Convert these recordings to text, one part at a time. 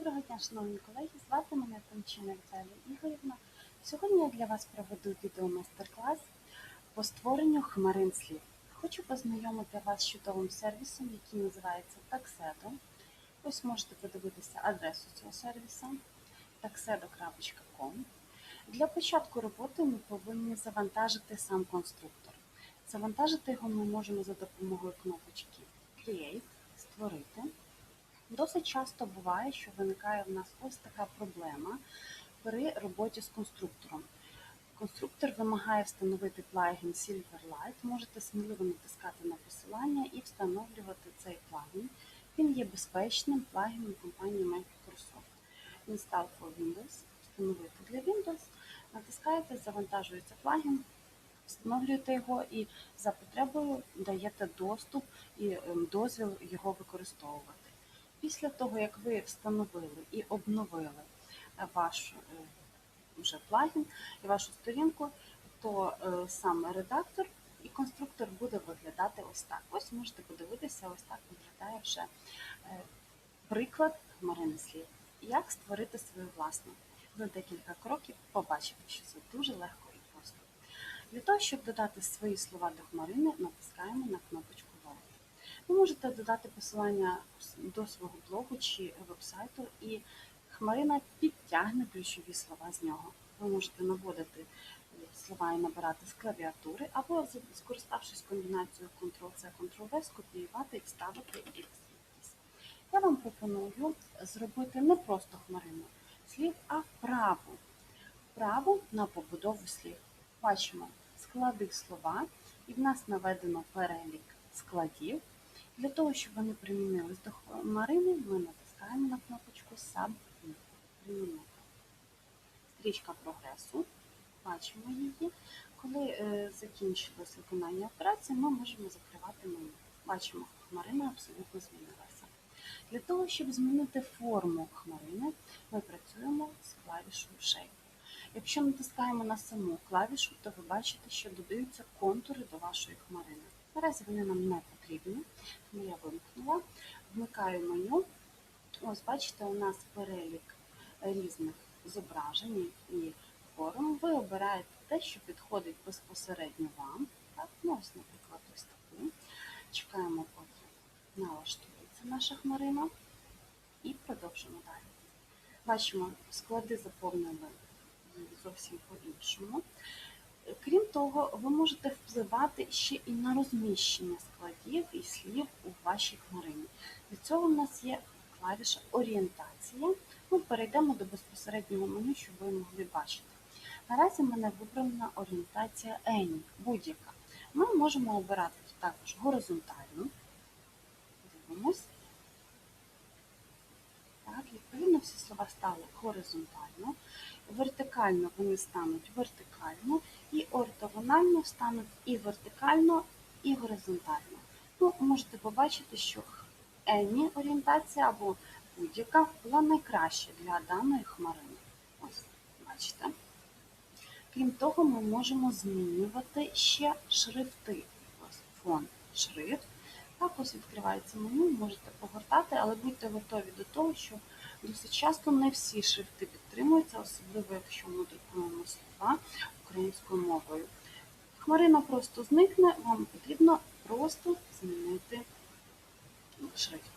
Доброго дня, шановні колеги. Звати мене Томчина Віталія Ігорівна. Сьогодні я для вас проведу відеомайстер-клас по створенню хмарин слів. Хочу познайомити вас з чудовим сервісом, який називається Taxedo. Ось можете подивитися адресу цього сервісу taxedo.com. Для початку роботи ми повинні завантажити сам конструктор. Завантажити його ми можемо за допомогою кнопочки Create, створити. Досить часто буває, що виникає в нас ось така проблема при роботі з конструктором. Конструктор вимагає встановити плагін Silverlight. Можете сміливо натискати на посилання і встановлювати цей плагін. Він є безпечним плагіном компанії Microsoft. Install for Windows. Встановити для Windows. Натискаєте, завантажується плагін, встановлюєте його і за потребою даєте доступ і ем, дозвіл його використовувати. Після того, як ви встановили і обновили е, ваш е, вже плагін і вашу сторінку, то е, саме редактор і конструктор буде виглядати ось так. Ось можете подивитися, ось так виглядає вже приклад хмарини слів. Як створити свою власну. За декілька кроків побачите, що це дуже легко і просто. Для того, щоб додати свої слова до хмарини, натискаємо на кнопочку. Ви можете додати посилання до свого блогу чи вебсайту, і Хмарина підтягне ключові слова з нього. Ви можете наводити слова і набирати з клавіатури, або, скориставшись комбінацією Ctrl-C, Ctrl-V, скопіювати і вставити звідкись. Я вам пропоную зробити не просто хмарину слів, а вправу. Вправу на побудову слів. Бачимо склади слова, і в нас наведено перелік складів. Для того, щоб вони примінились до хмарини, ми натискаємо на кнопочку Submit. Примінити. Стрічка прогресу. Бачимо її. Коли е, закінчилось виконання операції, ми можемо закривати меню. Бачимо, хмарина абсолютно змінилася. Для того, щоб змінити форму хмарини, ми працюємо з клавішою Shape. Якщо натискаємо на саму клавішу, то ви бачите, що додаються контури до вашої хмарини. Наразі вони нам не потрібні, тому я вимкнула. Вмикаю меню. Ось, бачите, у нас перелік різних зображень і форм. Ви обираєте те, що підходить безпосередньо вам. Так, ну Ось, наприклад, ось таку. Чекаємо, поки налаштується наша хмарина. І продовжимо далі. Бачимо, склади заповнили зовсім по-іншому. Крім того, ви можете впливати ще і на розміщення складів і слів у вашій хмарині. Для цього в нас є клавіша орієнтація. Ми перейдемо до безпосереднього меню, щоб ви могли бачити. Наразі в мене вибрана орієнтація Any, будь-яка. Ми можемо обирати також горизонтальну. Дивимось. Так, Відповідно, всі слова стали горизонтально, вертикально вони стануть вертикально, і ортогонально стануть і вертикально, і горизонтально. Ну, Можете побачити, що Any орієнтація або будь-яка була найкраща для даної хмарини. Ось, бачите. Крім того, ми можемо змінювати ще шрифти. Ось фон шрифт. Так ось відкривається меню, можете погортати, але будьте готові до того, що досить часто не всі шрифти підтримуються, особливо якщо ми друкуємо слова українською мовою. Хмарина просто зникне, вам потрібно просто змінити шрифт.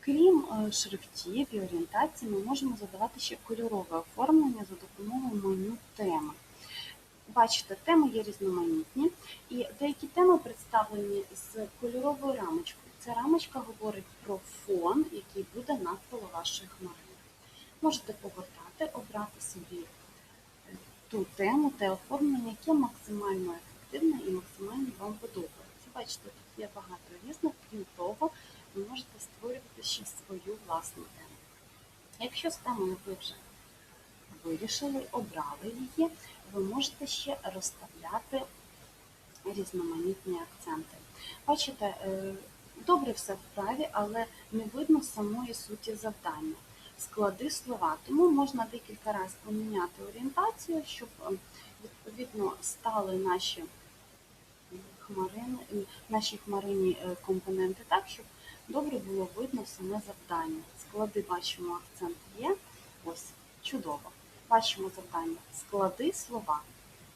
Крім е, шрифтів і орієнтації, ми можемо задавати ще кольорове оформлення за допомогою меню теми. Бачите, теми є різноманітні, і деякі теми представлені з кольоровою рамочкою. Ця рамочка говорить про фон, який буде навколо вашої хмарини. Можете погортати, обрати собі е, ту тему, те оформлення, яке максимально ефективне і максимально вам подобається. Бачите, тут є багато різних, крім того, ви можете створювати ще свою власну тему. Якщо з темою ви вже вирішили, обрали її, ви можете ще розставляти різноманітні акценти. Бачите, е, добре все вправі, але не видно самої суті завдання. Склади слова, тому можна декілька разів поміняти орієнтацію, щоб е, відповідно стали наші хмарини, наші хмаринні е, компоненти так, щоб добре було видно саме завдання. Склади бачимо, акцент є. Ось, чудово. Бачимо завдання. Склади слова.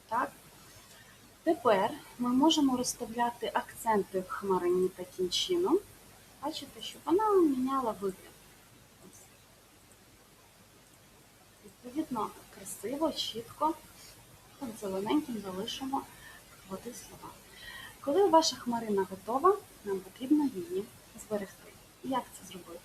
Так? Тепер ми можемо розставляти акценти в хмарині таким чином. Бачите, щоб вона міняла вигляд. Ось. Відповідно, красиво, чітко. Зелененьким залишимо води слова. Коли ваша хмарина готова, нам потрібно її зберегти. Як це зробити?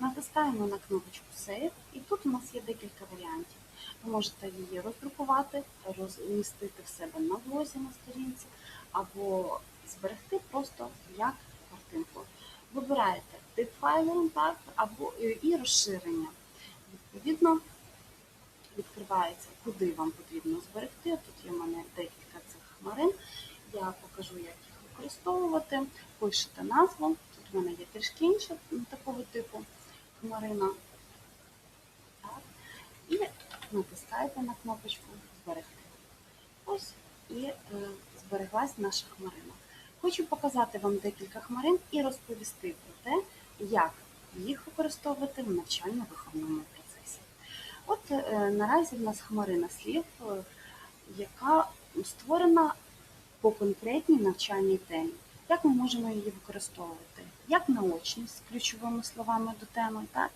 Натискаємо на кнопочку Save, і тут у нас є декілька варіантів. Ви можете її роздрукувати, розмістити в себе на блозі на сторінці, або зберегти просто як картинку. Вибираєте тип файлу так, або і розширення. Відповідно, відкривається, куди вам потрібно зберегти. Тут є в мене декілька цих хмарин. Я покажу, як їх використовувати. Пишете назву. Тут в мене є трішки інше такого типу хмарина. Так. І натискаєте на кнопочку Зберегти. Ось і е, збереглась наша хмарина. Хочу показати вам декілька хмарин і розповісти про те, як їх використовувати в навчально-виховному процесі. От е, наразі в нас хмарина слів, е, яка створена по конкретній навчальній темі. Як ми можемо її використовувати? Як наочність з ключовими словами до теми, так?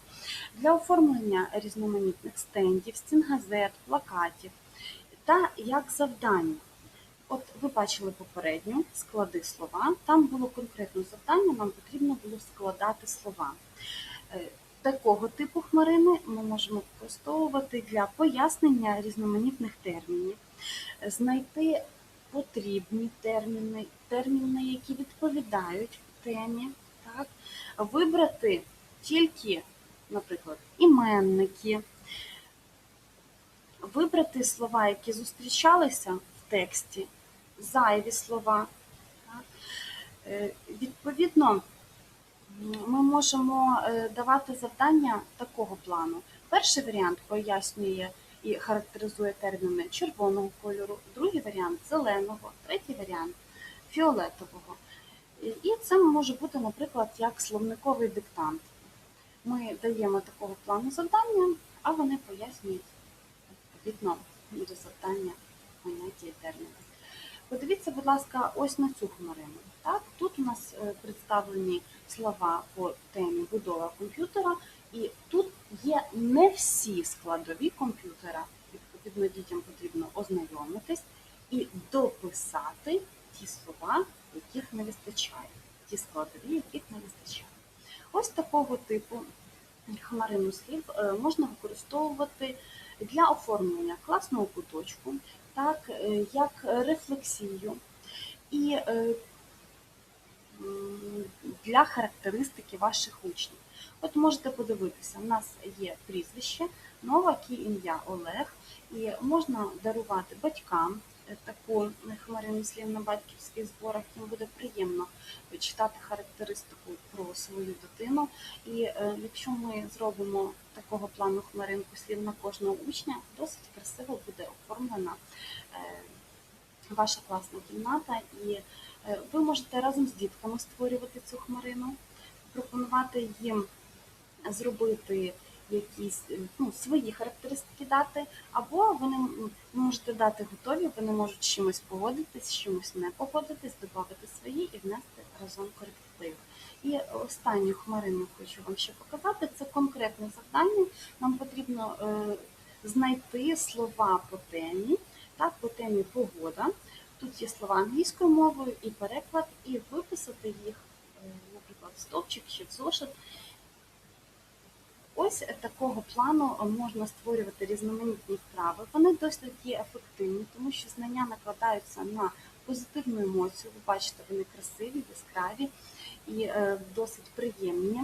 для оформлення різноманітних стендів, стінгазет, плакатів та як завдання. От ви бачили попередню склади слова. Там було конкретне завдання, нам потрібно було складати слова. Е, Такого типу хмарини ми можемо використовувати для пояснення різноманітних термінів, знайти потрібні терміни, терміни, які відповідають темі, так? вибрати тільки, наприклад, іменники, вибрати слова, які зустрічалися в тексті, зайві слова. Е, Відповідно, ми можемо е, давати завдання такого плану. Перший варіант пояснює і характеризує терміни червоного кольору, другий варіант зеленого, третій варіант фіолетового. І це може бути, наприклад, як словниковий диктант. Ми даємо такого плану завдання, а вони пояснюють відповідно до завдання поняття і терміни. Подивіться, будь ласка, ось на цю хмарину. Так? Тут у нас е, представлені слова по темі будова комп'ютера, і тут є не всі складові комп'ютера. Відповідно, дітям потрібно ознайомитись і дописати ті слова, яких не вистачає, ті складові, яких не вистачає. Ось такого типу хмарину слів е, можна використовувати для оформлення класного куточку, так, е, як рефлексію і е, для характеристики ваших учнів. От можете подивитися, у нас є прізвище, Новак і ім'я Олег, і можна дарувати батькам таку хмарину слів на батьківських зборах, їм буде приємно читати характеристику про свою дитину. І е, якщо ми зробимо такого плану хмаринку слів на кожного учня, досить красиво буде оформлена е, ваша класна кімната, і е, ви можете разом з дітками створювати цю хмарину, пропонувати їм зробити якісь ну, свої характеристики дати, або вони можете дати готові, вони можуть чимось погодитись, чимось не погодитись, додати свої і внести разом коректив. І останню хмарину хочу вам ще показати. Це конкретне завдання. Нам потрібно е, знайти слова по темі, так, по темі погода. Тут є слова англійською мовою і переклад, і виписати їх, е, наприклад, в стовпчик чи в зошит. Ось такого плану можна створювати різноманітні вправи. Вони досить є ефективні, тому що знання накладаються на позитивну емоцію. Ви бачите, вони красиві, яскраві і е, досить приємні,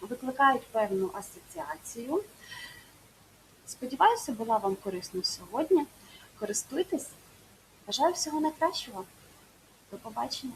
викликають певну асоціацію. Сподіваюся, була вам корисна сьогодні. Користуйтесь. Бажаю всього найкращого. До побачення!